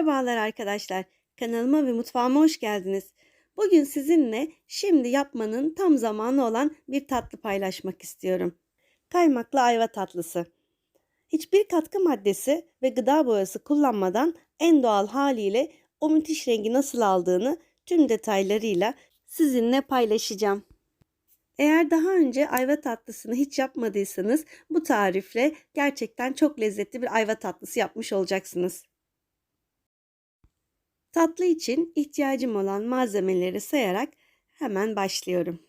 Merhabalar arkadaşlar. Kanalıma ve mutfağıma hoş geldiniz. Bugün sizinle şimdi yapmanın tam zamanı olan bir tatlı paylaşmak istiyorum. Kaymaklı ayva tatlısı. Hiçbir katkı maddesi ve gıda boyası kullanmadan en doğal haliyle o müthiş rengi nasıl aldığını tüm detaylarıyla sizinle paylaşacağım. Eğer daha önce ayva tatlısını hiç yapmadıysanız bu tarifle gerçekten çok lezzetli bir ayva tatlısı yapmış olacaksınız. Tatlı için ihtiyacım olan malzemeleri sayarak hemen başlıyorum.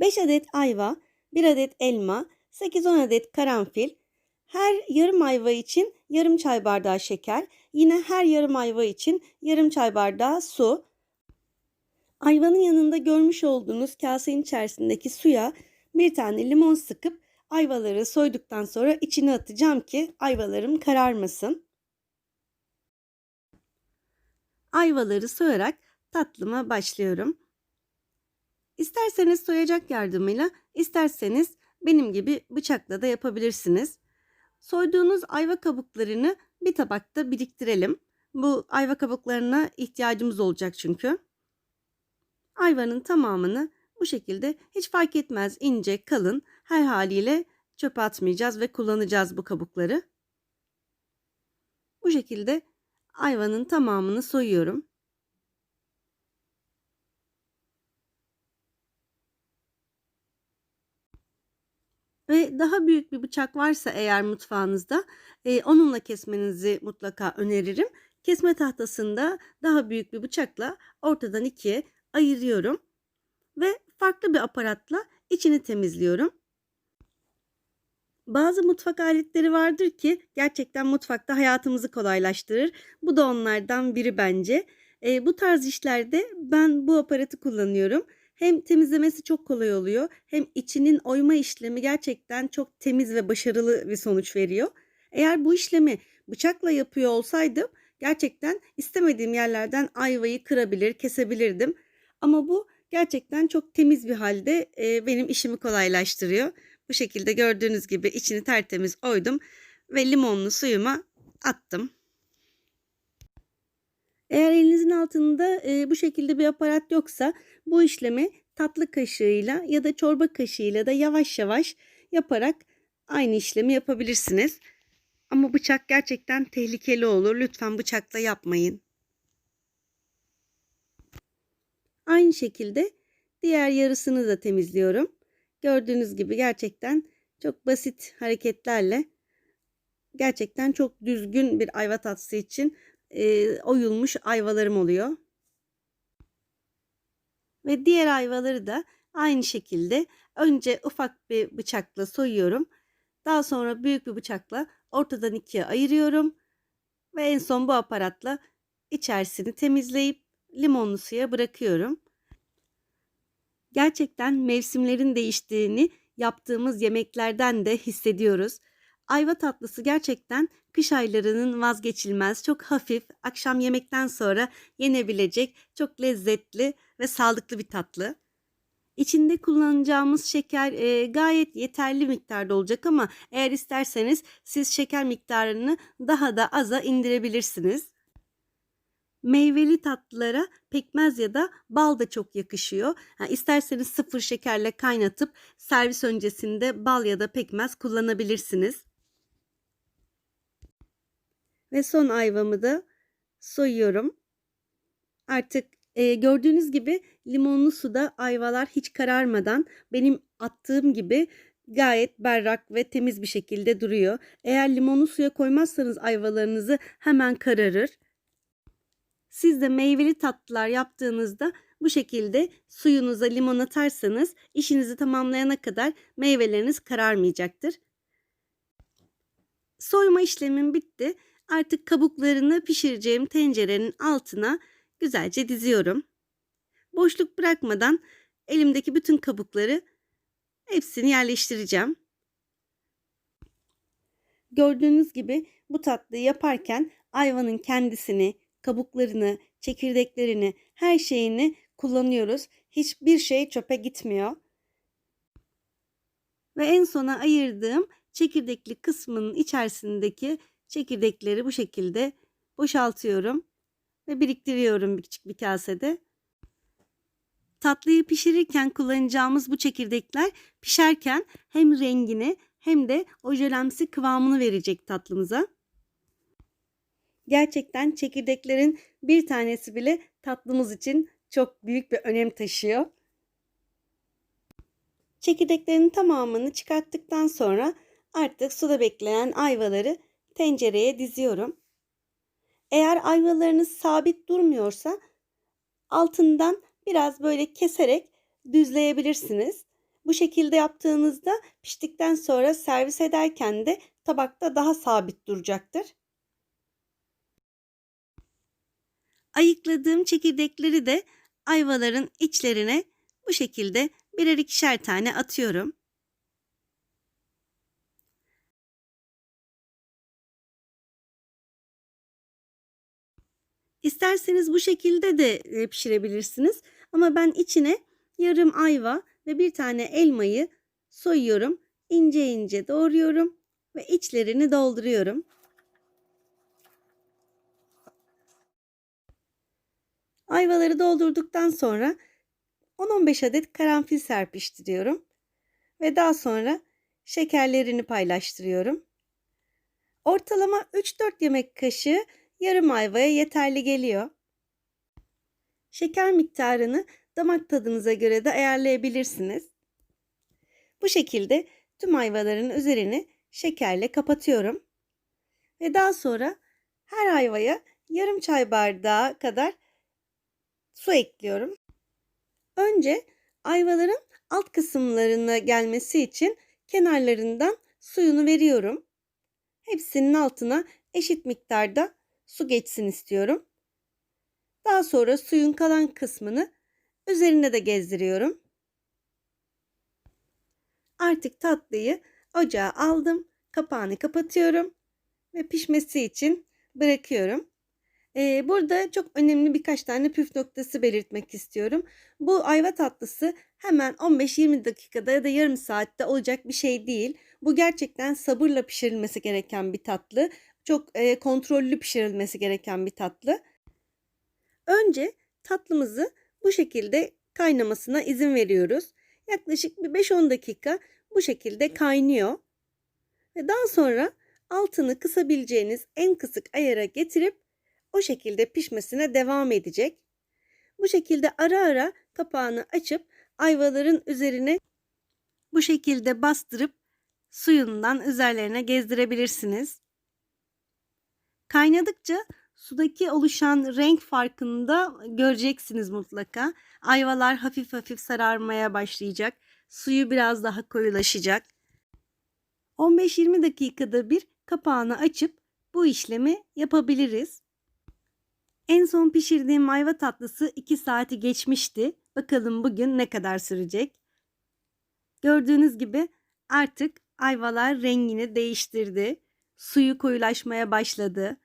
Beş adet ayva, bir adet elma, 8-10 adet karanfil, her yarım ayva için yarım çay bardağı şeker, yine her yarım ayva için yarım çay bardağı su. Ayvanın yanında görmüş olduğunuz kasenin içerisindeki suya bir tane limon sıkıp ayvaları soyduktan sonra içine atacağım ki ayvalarım kararmasın. Ayvaları soyarak tatlıma başlıyorum. İsterseniz soyacak yardımıyla, isterseniz benim gibi bıçakla da yapabilirsiniz. Soyduğunuz ayva kabuklarını bir tabakta biriktirelim. Bu ayva kabuklarına ihtiyacımız olacak çünkü. Ayvanın tamamını bu şekilde hiç fark etmez ince, kalın her haliyle çöpe atmayacağız ve kullanacağız bu kabukları. Bu şekilde ayvanın tamamını soyuyorum. Ve daha büyük bir bıçak varsa eğer mutfağınızda e, onunla kesmenizi mutlaka öneririm. Kesme tahtasında daha büyük bir bıçakla ortadan ikiye ayırıyorum ve farklı bir aparatla içini temizliyorum. Bazı mutfak aletleri vardır ki gerçekten mutfakta hayatımızı kolaylaştırır. Bu da onlardan biri bence. E, bu tarz işlerde ben bu aparatı kullanıyorum. Hem temizlemesi çok kolay oluyor hem içinin oyma işlemi gerçekten çok temiz ve başarılı bir sonuç veriyor. Eğer bu işlemi bıçakla yapıyor olsaydım gerçekten istemediğim yerlerden ayvayı kırabilir, kesebilirdim. Ama bu gerçekten çok temiz bir halde e, benim işimi kolaylaştırıyor. Bu şekilde gördüğünüz gibi içini tertemiz oydum ve limonlu suyuma attım. Eğer elinizin altında e, bu şekilde bir aparat yoksa bu işlemi tatlı kaşığıyla ya da çorba kaşığıyla da yavaş yavaş yaparak aynı işlemi yapabilirsiniz. Ama bıçak gerçekten tehlikeli olur. Lütfen bıçakla yapmayın. Aynı şekilde diğer yarısını da temizliyorum. Gördüğünüz gibi gerçekten çok basit hareketlerle gerçekten çok düzgün bir ayva tatlısı için e, oyulmuş ayvalarım oluyor. Ve diğer ayvaları da aynı şekilde önce ufak bir bıçakla soyuyorum. Daha sonra büyük bir bıçakla ortadan ikiye ayırıyorum. Ve en son bu aparatla içerisini temizleyip limonlu suya bırakıyorum. Gerçekten mevsimlerin değiştiğini yaptığımız yemeklerden de hissediyoruz. Ayva tatlısı gerçekten kış aylarının vazgeçilmez, çok hafif, akşam yemekten sonra yenebilecek, çok lezzetli ve sağlıklı bir tatlı. İçinde kullanacağımız şeker e, gayet yeterli miktarda olacak ama eğer isterseniz siz şeker miktarını daha da aza indirebilirsiniz. Meyveli tatlılara pekmez ya da bal da çok yakışıyor. Yani isterseniz sıfır şekerle kaynatıp servis öncesinde bal ya da pekmez kullanabilirsiniz. Ve son ayvamı da soyuyorum. Artık e, gördüğünüz gibi limonlu suda ayvalar hiç kararmadan benim attığım gibi gayet berrak ve temiz bir şekilde duruyor. Eğer limonlu suya koymazsanız ayvalarınızı hemen kararır. Siz de meyveli tatlılar yaptığınızda bu şekilde suyunuza limon atarsanız işinizi tamamlayana kadar meyveleriniz kararmayacaktır. Soyma işlemim bitti. Artık kabuklarını pişireceğim tencerenin altına güzelce diziyorum. Boşluk bırakmadan elimdeki bütün kabukları hepsini yerleştireceğim. Gördüğünüz gibi bu tatlıyı yaparken ayvanın kendisini, kabuklarını, çekirdeklerini, her şeyini kullanıyoruz. Hiçbir şey çöpe gitmiyor. Ve en sona ayırdığım çekirdekli kısmının içerisindeki çekirdekleri bu şekilde boşaltıyorum ve biriktiriyorum bir küçük bir kasede. Tatlıyı pişirirken kullanacağımız bu çekirdekler pişerken hem rengini hem de o jölemsi kıvamını verecek tatlımıza. Gerçekten çekirdeklerin bir tanesi bile tatlımız için çok büyük bir önem taşıyor. Çekirdeklerin tamamını çıkarttıktan sonra artık suda bekleyen ayvaları tencereye diziyorum. Eğer ayvalarınız sabit durmuyorsa altından biraz böyle keserek düzleyebilirsiniz. Bu şekilde yaptığınızda piştikten sonra servis ederken de tabakta daha sabit duracaktır. Ayıkladığım çekirdekleri de ayvaların içlerine bu şekilde birer ikişer tane atıyorum. İsterseniz bu şekilde de e, pişirebilirsiniz. Ama ben içine yarım ayva ve bir tane elmayı soyuyorum. ince ince doğruyorum ve içlerini dolduruyorum. Ayvaları doldurduktan sonra 10-15 adet karanfil serpiştiriyorum. Ve daha sonra şekerlerini paylaştırıyorum. Ortalama 3-4 yemek kaşığı yarım ayvaya yeterli geliyor. Şeker miktarını damak tadınıza göre de ayarlayabilirsiniz. Bu şekilde tüm ayvaların üzerini şekerle kapatıyorum. Ve daha sonra her ayvaya yarım çay bardağı kadar su ekliyorum. Önce ayvaların alt kısımlarına gelmesi için kenarlarından suyunu veriyorum. Hepsinin altına eşit miktarda su geçsin istiyorum. Daha sonra suyun kalan kısmını üzerine de gezdiriyorum. Artık tatlıyı ocağa aldım. Kapağını kapatıyorum ve pişmesi için bırakıyorum. Ee, burada çok önemli birkaç tane püf noktası belirtmek istiyorum. Bu ayva tatlısı hemen 15-20 dakikada ya da yarım saatte olacak bir şey değil. Bu gerçekten sabırla pişirilmesi gereken bir tatlı. Çok e, kontrollü pişirilmesi gereken bir tatlı. Önce tatlımızı bu şekilde kaynamasına izin veriyoruz. Yaklaşık bir 5-10 dakika bu şekilde kaynıyor. Ve daha sonra altını kısabileceğiniz en kısık ayara getirip o şekilde pişmesine devam edecek. Bu şekilde ara ara kapağını açıp ayvaların üzerine bu şekilde bastırıp suyundan üzerlerine gezdirebilirsiniz. Kaynadıkça sudaki oluşan renk farkını da göreceksiniz mutlaka. Ayvalar hafif hafif sararmaya başlayacak. Suyu biraz daha koyulaşacak. 15-20 dakikada bir kapağını açıp bu işlemi yapabiliriz. En son pişirdiğim ayva tatlısı 2 saati geçmişti. Bakalım bugün ne kadar sürecek. Gördüğünüz gibi artık ayvalar rengini değiştirdi. Suyu koyulaşmaya başladı.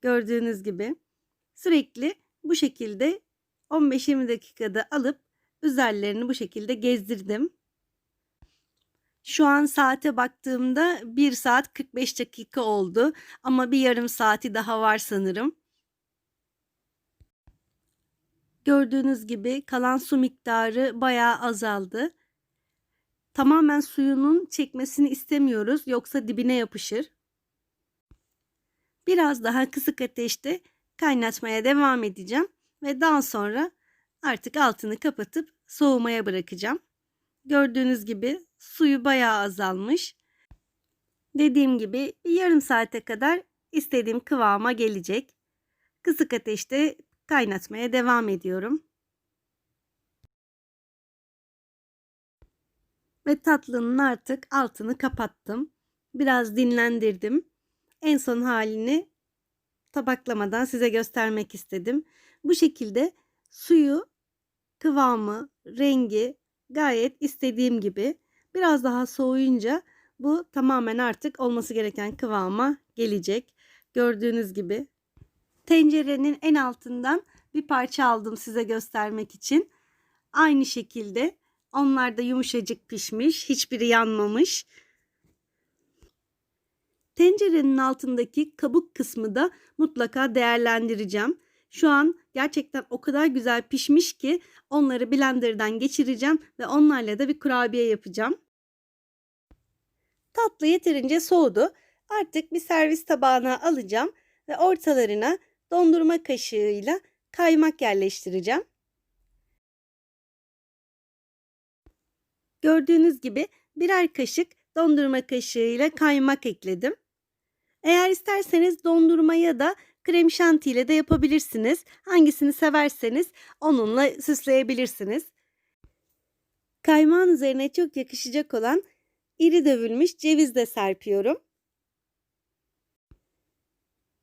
Gördüğünüz gibi sürekli bu şekilde 15-20 dakikada alıp üzerlerini bu şekilde gezdirdim. Şu an saate baktığımda 1 saat 45 dakika oldu ama bir yarım saati daha var sanırım. Gördüğünüz gibi kalan su miktarı bayağı azaldı. Tamamen suyunun çekmesini istemiyoruz yoksa dibine yapışır. Biraz daha kısık ateşte kaynatmaya devam edeceğim ve daha sonra artık altını kapatıp soğumaya bırakacağım. Gördüğünüz gibi suyu bayağı azalmış. Dediğim gibi yarım saate kadar istediğim kıvama gelecek. Kısık ateşte kaynatmaya devam ediyorum. Ve tatlının artık altını kapattım. Biraz dinlendirdim. En son halini tabaklamadan size göstermek istedim. Bu şekilde suyu, kıvamı, rengi gayet istediğim gibi. Biraz daha soğuyunca bu tamamen artık olması gereken kıvama gelecek. Gördüğünüz gibi tencerenin en altından bir parça aldım size göstermek için. Aynı şekilde onlar da yumuşacık pişmiş, hiçbiri yanmamış. Tencerenin altındaki kabuk kısmı da mutlaka değerlendireceğim. Şu an gerçekten o kadar güzel pişmiş ki onları blenderdan geçireceğim ve onlarla da bir kurabiye yapacağım. Tatlı yeterince soğudu. Artık bir servis tabağına alacağım ve ortalarına dondurma kaşığıyla kaymak yerleştireceğim. Gördüğünüz gibi birer kaşık dondurma kaşığıyla kaymak ekledim. Eğer isterseniz dondurmaya da krem şanti ile de yapabilirsiniz. Hangisini severseniz onunla süsleyebilirsiniz. Kaymağın üzerine çok yakışacak olan iri dövülmüş ceviz de serpiyorum.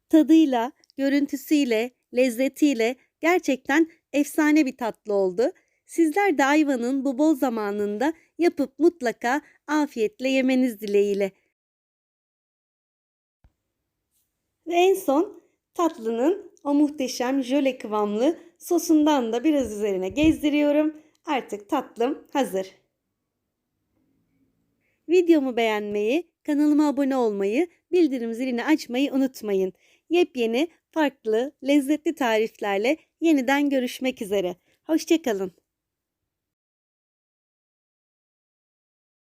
Tadıyla, görüntüsüyle, lezzetiyle gerçekten efsane bir tatlı oldu. Sizler de ayvanın bu bol zamanında yapıp mutlaka afiyetle yemeniz dileğiyle. Ve en son tatlının o muhteşem jöle kıvamlı sosundan da biraz üzerine gezdiriyorum. Artık tatlım hazır. Videomu beğenmeyi, kanalıma abone olmayı, bildirim zilini açmayı unutmayın. Yepyeni, farklı, lezzetli tariflerle yeniden görüşmek üzere. Hoşçakalın.